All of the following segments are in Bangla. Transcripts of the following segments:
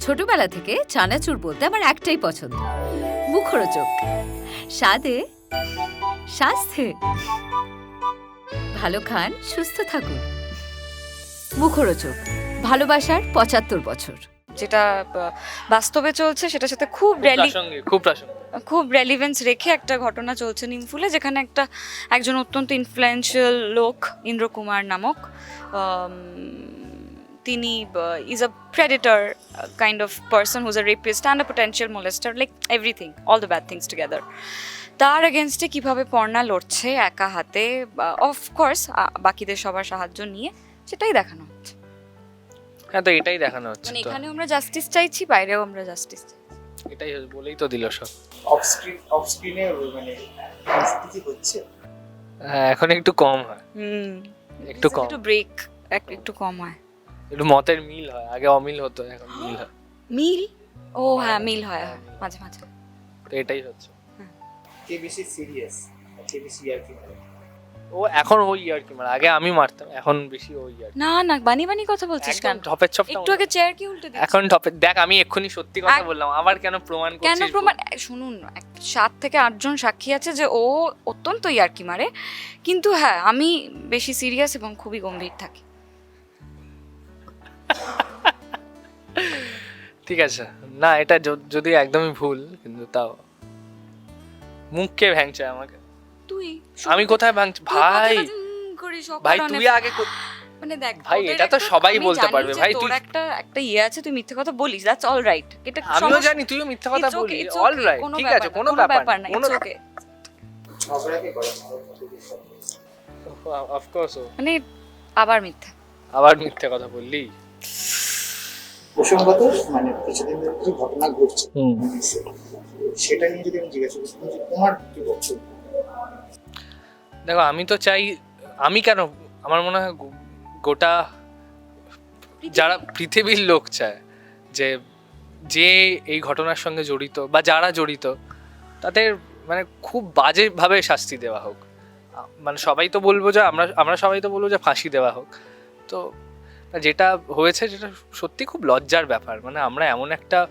ছোটবেলা থেকে চানাচুর বলতে আমার একটাই পছন্দ। মুখরোচক। স্বাদে স্বাস্থ্যে ভালো খান সুস্থ থাকুন। মুখরোচক। ভালোবাসার পঁচাত্তর বছর। যেটা বাস্তবে চলছে সেটার সাথে খুব খুব প্রাসঙ্গিক খুব রেলিভেন্স রেখে একটা ঘটনা চলছে নিমফুলে যেখানে একটা একজন অত্যন্ত ইনফ্লুয়েন্সিয়াল লোক ইন্দ্র কুমার নামক তিনি is a predator kind of person who's a rapist and a potential molester like everything all the bad things together তার এগেনস্টে কীভাবে পর্ণা লড়ছে একা হাতে? অফকোর্স বাকিদের সবার সাহায্য নিয়ে সেটাই দেখানো হচ্ছে। হ্যাঁ তো এটাই দেখানো হচ্ছে মানে এখানেও আমরা জাস্টিস চাইছি বাইরেও আমরা জাস্টিস এটাই বলেই তো দিল সব। অফ স্ক্রিন অফ স্ক্রিনে মানে পরিস্থিতি হচ্ছে? হ্যাঁ এখন একটু কম হয়। হুম। একটু কম। একটু ব্রেক একটু কম হয়। একটু মতের মিল হয় আগে অমিল হতো এখন মিল হয়। মিল? ও হ্যাঁ মিল হয় হয়, মাঝে মাঝে। তো এটাই হচ্ছে। কে বেশি সিরিয়াস কে বেশি আর কি ও এখন ওই আর কি মানে আগে আমি মারতাম এখন বেশি ওই আর না না বানি বানি কথা বলছিস কেন? ঢপের চপ একটু আগে চেয়ার কি উল্টে দিচ্ছিস? এখন ঢপের দেখ আমি এক্ষুনি সত্যি কথা বললাম আবার কেন প্রমাণ করছিস কেন প্রমাণ শুনুন এক- সাত থেকে আটজন সাক্ষী আছে যে ও অত্যন্ত ইয়ার্কি মারে। কিন্তু হ্যাঁ আমি বেশি সিরিয়াস এবং খুবই গম্ভীর থাকি। ঠিক আছে। না এটা যদি একদমই ভুল কিন্তু তাও। মুখকে ভ্যাংছে আমাকে? তুই আমি কোথায় ভাঙছি? ভাই। ভাই তুই আগে মানে দেখ ভাই, এটা তো সবাই বলতে জানি পারবে, ভাই, তুই- একটা একটা ইয়ে আছে তুই মিথ্যে কথা বলিস দ্যাটস অল রাইট এটা আমিও জানি তুইও মিথ্যা কথা It's okay, বলি অল রাইট ঠিক আছে কোনো ব্যাপার না কোনো অফ কোর্স মানে আবার মিথ্যা। আবার মিথ্যা কথা বললি? প্রসঙ্গত মানে কিছুদিন ধরে কিছু ঘটনা ঘটছে। সেটা নিয়ে যদি আমি জিজ্ঞাসা করছি যে তোমার কি বক্তব্য? দেখো আমি তো চাই আমি কেন আমার মনে হয় গোটা যারা পৃথিবীর লোক চায় যে যে এই ঘটনার সঙ্গে জড়িত বা যারা জড়িত তাদের মানে খুব বাজেভাবে শাস্তি দেওয়া হোক। মানে সবাই তো বলব যে আমরা আমরা সবাই তো বলব যে ফাঁসি দেওয়া হোক। তো যেটা হয়েছে যেটা সত্যি খুব লজ্জার ব্যাপার। মানে আমরা এমন একটা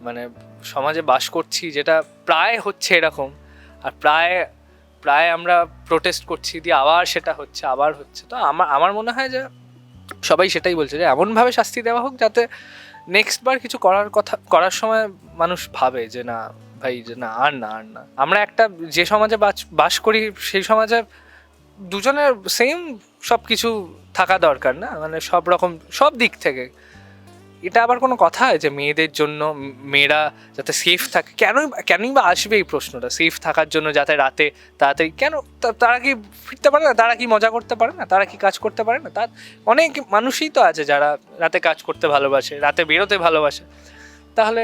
মানে সমাজে বাস করছি যেটা প্রায় হচ্ছে এরকম। আর প্রায় প্রায় আমরা প্রোটেস্ট করছি দিয়ে আবার সেটা হচ্ছে, আবার হচ্ছে। তো আমার আমার মনে হয় যে সবাই সেটাই বলছে যে এমনভাবে শাস্তি দেওয়া হোক যাতে নেক্সট বার কিছু করার কথা, করার সময় মানুষ ভাবে যে না ভাই, যে না, আর না আর না। আমরা একটা যে সমাজে বাস- করি সেই সমাজে দুজনের সেম সব কিছু থাকা দরকার না মানে সব রকম, সব দিক থেকে। এটা আবার কোনো কথা যে মেয়েদের জন্য, মেয়েরা যাতে সেফ থাকে কেন কেনই বা আসবে এই প্রশ্নটা? সেফ থাকার জন্য যাতে রাতে তাড়াতাড়ি, কেন তারা কি ফিরতে পারে না? তারা কি মজা করতে পারে না? তারা কি কাজ করতে পারে না? তার অনেক মানুষই তো আছে যারা রাতে কাজ করতে ভালোবাসে, রাতে বেরোতে ভালোবাসে। তাহলে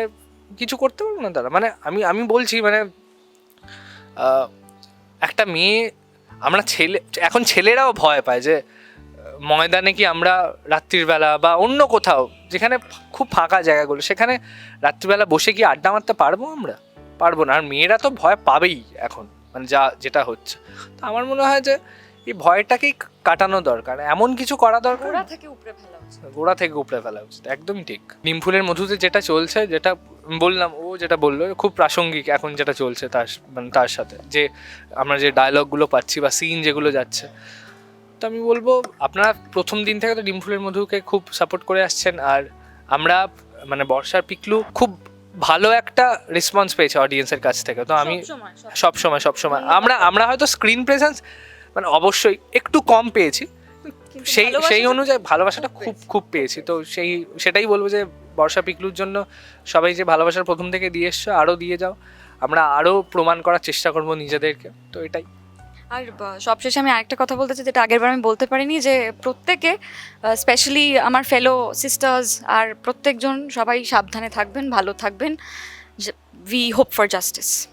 কিছু করতে পারব না তারা? মানে আমি আমি বলছি মানে একটা মেয়ে আমরা ছেলে এখন ছেলেরাও ভয় পায় যে ময়দানে কি আমরা রাত্রিবেলা বা অন্য কোথাও যেখানে খুব ফাঁকা জায়গাগুলো সেখানে রাত্রিবেলা বসে কি আড্ডা মারতে পারব আমরা? পারব না। আর মেয়েরা তো ভয় পাবেই এখন মানে যা যেটা হচ্ছে। তো আমার মনে হয় যে এই ভয়টাকেই কাটানো দরকার। এমন কিছু করা দরকার? গোড়া থেকে উপরে ফেলা উচিত। গোড়া থেকে উপড়ে ফেলা উচিত। একদমই ঠিক। নিমফুলের মধুতে যেটা চলছে যেটা বললাম ও যেটা বলল খুব প্রাসঙ্গিক এখন যেটা চলছে তার মানে তার সাথে। যে আমরা যে ডায়লগগুলো পাচ্ছি বা সিন যেগুলো যাচ্ছে। তো আমি বলব আপনারা প্রথম দিন থেকে তো নিমফুলের মধুকে খুব সাপোর্ট করে আসছেন। আর আমরা মানে বর্ষার পিকলু খুব ভালো একটা রেসপন্স পেয়েছে অডিয়েন্সের কাছ থেকে। তো আমি সবসময়, সবসময়। সব সময় সব সময়। আমরা আমরা হয়তো স্ক্রিন প্রেজেন্স মানে অবশ্যই একটু কম পেয়েছি। সেই সেই অনুযায়ী ভালোবাসাটা খুব খুব পেয়েছি। তো সেই সেটাই বলব যে বর্ষা পিকলুর জন্য সবাই যে ভালোবাসার প্রথম থেকে দিয়ে এসছো আরও দিয়ে যাও। আমরা আরও প্রমাণ করার চেষ্টা করব নিজেদেরকে। তো এটাই। আর সবশেষে আমি আরেকটা কথা বলতে চাই যেটা আগের বার আমি বলতে পারিনি যে প্রত্যেকে স্পেশালি আমার ফেলো সিস্টার্স আর প্রত্যেকজন সবাই সাবধানে থাকবেন ভালো থাকবেন। We hope for justice.